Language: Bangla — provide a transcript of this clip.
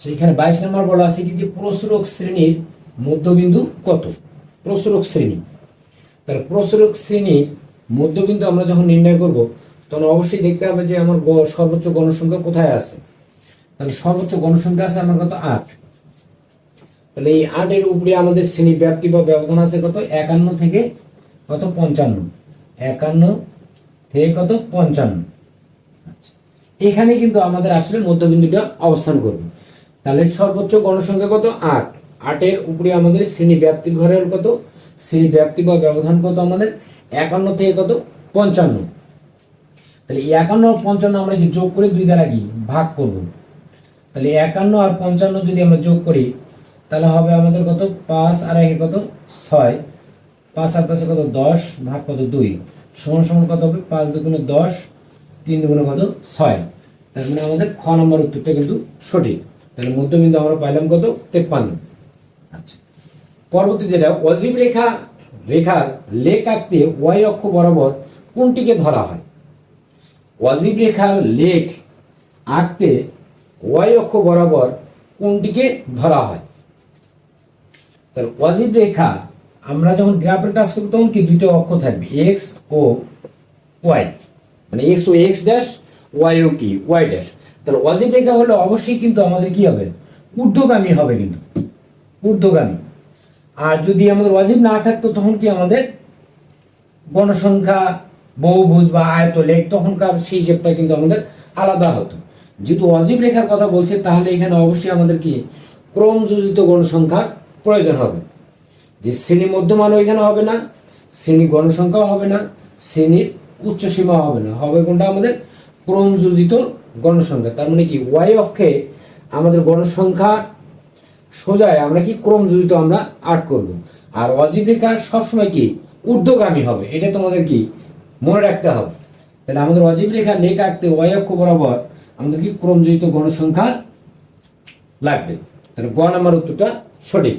আচ্ছা এখানে বাইশ নম্বর বলা আছে কি যে প্রসরক শ্রেণির মধ্যবিন্দু কত? প্রসরক শ্রেণি। তাহলে প্রসরক শ্রেণির মধ্যবিন্দু আমরা যখন নির্ণয় করব, তখন অবশ্যই দেখতে হবে যে আমার সর্বোচ্চ গণসংখ্যা কোথায় আছে। তাহলে সর্বোচ্চ গণসংখ্যা আছে আমার কত? আট। তাহলে এই আটের উপরে আমাদের শ্রেণি ব্যাপ্তি বা ব্যবধান আছে কত? একান্ন থেকে কত? পঞ্চান্ন। একান্ন থেকে কত? পঞ্চান্ন। আচ্ছা। এখানে কিন্তু আমাদের আসলে মধ্যবিন্দুটা অবস্থান করবে। তাহলে সর্বোচ্চ গণসংখ্যা কত? আট। আটের উপরে আমাদের শ্রেণি ব্যাপ্তি ঘরের কত? শ্রেণি ব্যাপ্তি বা ব্যবধান কত আমাদের? একান্ন থেকে কত? পঞ্চান্ন। তাহলে একান্ন আর পঞ্চান্ন আমরা যোগ করে দুই দ্বারা কি? ভাগ করব। তাহলে একান্ন আর পঞ্চান্ন যদি আমরা যোগ করি, তাহলে হবে আমাদের কত? পাঁচ আর একে কত? ছয়। পাঁচ আর পাঁচে কত? দশ। ভাগ কত? দুই। সমান সমান কত হবে? পাঁচ দুগুণে দশ, তিন দুগুণে কত? ছয়। তার মানে আমাদের খ নম্বর উত্তরটা কিন্তু সঠিক। তাহলে মধ্যবিন্দু আমরা পাইলাম কত? তেপ্পান্ন। আচ্ছা। পরবর্তী যেটা অজীব রেখা, রেখার লেখ আঁকতে ওয়াই অক্ষ বরাবর কোনটিকে ধরা হয়? অজীব রেখার লেখ আঁকতে ওয়াই অক্ষ বরাবর কোনটিকে ধরা হয়? তাহলে অজীব রেখা, আমরা যখন গ্রাফের কাজ করব তখন কি দুইটা অক্ষ থাকবে? এক্স ও ওয়াই মানে এক্স ও এক্স ড্যাশ ওয়াই ও কি? ওয়াই ড্যাশ তাহলে অজীব রেখা হলে অবশ্যই কিন্তু আমাদের কি হবে? ঊর্ধ্বগামী হবে কিন্তু। ঊর্ধ্বগামী। আর যদি আমাদের অজীব না থাকতো, তখন কি আমাদের গণসংখ্যা, বহুভুজ বা আয়ত লেখ তখনকার সেই হিসেবটা কিন্তু আমাদের আলাদা হতো। যেহেতু অজীব রেখার কথা বলছে, তাহলে এখানে অবশ্যই আমাদের কি? ক্রমযোজিত গণসংখ্যার প্রয়োজন হবে। যে শ্রেণি মধ্যমানও এখানে হবে না, শ্রেণি গণসংখ্যাও হবে না, শ্রেণির উচ্চ সীমা হবে না। হবে কোনটা? আমাদের ক্রমযোজিত গণসংখ্যা। তার মানে কি? ওয়াই অক্ষে আমাদের গণসংখ্যা সোজায় আমরা কি ক্রমযোজিত আমরা আট করব। আর অজীবিকা সবসময় কি? ঊর্ধ্বগামী হবে। এটা তোমাদের কি? মনে রাখতে হবে। তাহলে আমাদের অজীব রেখা লেখ আঁকতে ওয়াই অক্ষ বরাবর আমাদের কি ক্রমযোজিত গণসংখ্যা লাগবে? তাহলে গ নাম্বার উত্তরটা সঠিক।